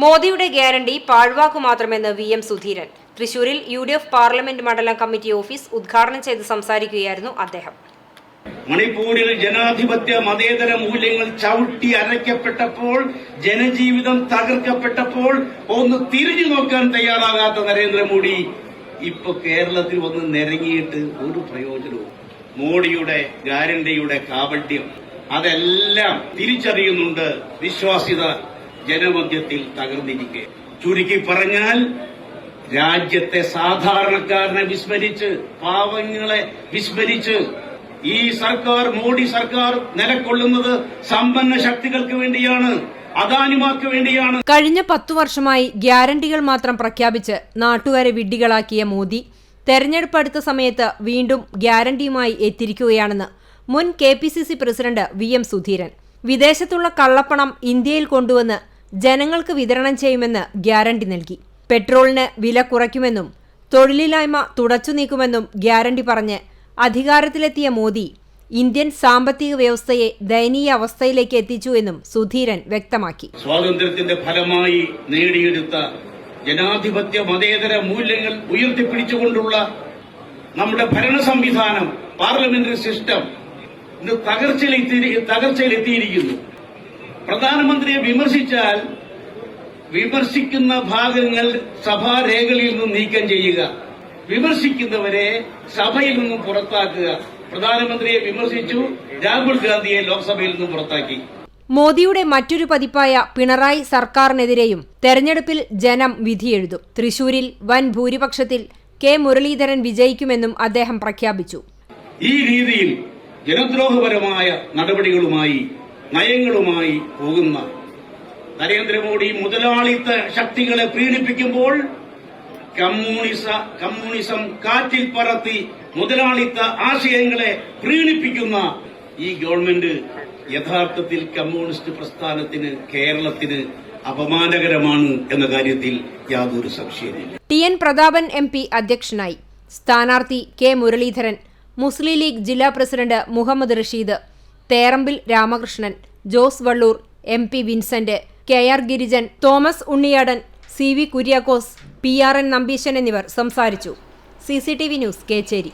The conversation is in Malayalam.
മോദിയുടെ ഗ്യാരണ്ടി പാഴ്വാക്കു മാത്രമെന്ന് വി എം സുധീരൻ. തൃശൂരിൽ യു ഡി എഫ് പാർലമെന്റ് മണ്ഡലം കമ്മിറ്റി ഓഫീസ് ഉദ്ഘാടനം ചെയ്ത് സംസാരിക്കുകയായിരുന്നു അദ്ദേഹം. മണിപ്പൂരിൽ ജനാധിപത്യ മതേതര മൂല്യങ്ങൾ ചവിട്ടി അരയ്ക്കപ്പെട്ടപ്പോൾ ജനജീവിതം തകർക്കപ്പെട്ടപ്പോൾ ഒന്ന് തിരിഞ്ഞു നോക്കാൻ തയ്യാറാകാത്ത നരേന്ദ്രമോദി ഇപ്പൊ കേരളത്തിൽ വന്ന് നിരങ്ങിയിട്ട് ഒരു പ്രയോജനവും മോഡിയുടെ ഗ്യാരണ്ടിയുടെ കാപട്യം അതെല്ലാം തിരിച്ചറിയുന്നുണ്ട് വിശ്വാസ്യത ജനമധ്യത്തിൽ തകർന്നിരിക്കെ. ചുരുക്കി പറഞ്ഞാൽ രാജ്യത്തെ സാധാരണക്കാരനെ വിസ്മരിച്ച് പാവങ്ങളെ വിസ്മരിച്ച് ഈ സർക്കാർ മോഡി സർക്കാർ നിലകൊള്ളുന്നത് സമ്പന്ന ശക്തികൾക്ക് വേണ്ടിയാണ് അദാനിമാർക്ക് വേണ്ടിയാണ്. കഴിഞ്ഞ പത്തു വർഷമായി ഗ്യാരണ്ടികൾ മാത്രം പ്രഖ്യാപിച്ച് നാട്ടുകാരെ വിഡ്ഢികളാക്കിയ മോദി തെരഞ്ഞെടുപ്പ് അടുത്ത സമയത്ത് വീണ്ടും ഗ്യാരണ്ടിയുമായി എത്തിയിരിക്കുകയാണെന്ന് മുൻ K P C C president V M Sudheeran. വിദേശത്തുള്ള കള്ളപ്പണം ഇന്ത്യയിൽ കൊണ്ടുവന്ന് ജനങ്ങൾക്ക് വിതരണം ചെയ്യുമെന്ന് ഗ്യാരണ്ടി നൽകി. പെട്രോളിന് വില കുറയ്ക്കുമെന്നും തൊഴിലില്ലായ്മ തുടച്ചു നീക്കുമെന്നും ഗ്യാരണ്ടി പറഞ്ഞ് അധികാരത്തിലെത്തിയ മോദി ഇന്ത്യൻ സാമ്പത്തിക വ്യവസ്ഥയെ ദയനീയ അവസ്ഥയിലേക്ക് എത്തിച്ചു എന്നും സുധീരൻ വ്യക്തമാക്കി. സ്വാതന്ത്ര്യത്തിന്റെ ഫലമായി നേടിയെടുത്ത ജനാധിപത്യ മതേതര മൂല്യങ്ങൾ ഉയർത്തിപ്പിടിച്ചുകൊണ്ടുള്ള നമ്മുടെ ഭരണ സംവിധാനം പാർലമെന്ററി സിസ്റ്റം ഇന്ന് തകർച്ചയിലെത്തി തകർച്ചയിലെത്തിയിരിക്കുന്നു. പ്രധാനമന്ത്രിയെ വിമർശിച്ചാൽ വിമർശിക്കുന്ന ഭാഗങ്ങൾ സഭാരേഖകളിൽ നിന്ന് നീക്കം ചെയ്യുക. വിമർശിക്കുന്നവരെ സഭയിൽ നിന്നും പുറത്താക്കുക. പ്രധാനമന്ത്രിയെ വിമർശിച്ചു രാഹുൽ ഗാന്ധിയെ ലോക്സഭയിൽ നിന്നും പുറത്താക്കി. മോദിയുടെ മറ്റൊരു പതിപ്പായ പിണറായി സർക്കാരിനെതിരെയും തെരഞ്ഞെടുപ്പിൽ ജനം വിധിയെഴുതും. തൃശൂരിൽ വൻ ഭൂരിപക്ഷത്തിൽ കെ മുരളീധരൻ വിജയിക്കുമെന്നും അദ്ദേഹം പ്രഖ്യാപിച്ചു. ഈ രീതിയിൽ ജനദ്രോഹപരമായ നടപടികളുമായി നയങ്ങളുമായി പോകുന്ന നരേന്ദ്രമോദി മുതലാളിത്ത ശക്തികളെ പ്രീണിപ്പിക്കുമ്പോൾ കമ്മ്യൂണിസ കമ്മ്യൂണിസം കാറ്റിൽ പറത്തി മുതലാളിത്ത ആശയങ്ങളെ പ്രീണിപ്പിക്കുന്ന ഈ ഗവൺമെന്റ് യഥാർത്ഥത്തിൽ കമ്മ്യൂണിസ്റ്റ് പ്രസ്ഥാനത്തിന് കേരളത്തിന് അപമാനകരമാണ് എന്ന കാര്യത്തിൽ യാതൊരു സംശയമില്ല T N Prathapan M P അധ്യക്ഷനായി. സ്ഥാനാർത്ഥി കെ മുരളീധരൻ മുസ്ലിം ലീഗ് ജില്ലാ president Muhammad Rasheed Therambil Ramakrishnan Jose Vallur M P Vincent K R Girijan Thomas Unniyadan C V Kuriakose P R N Nambeesan എന്നിവർ സംസാരിച്ചു. C C T V news Kechery.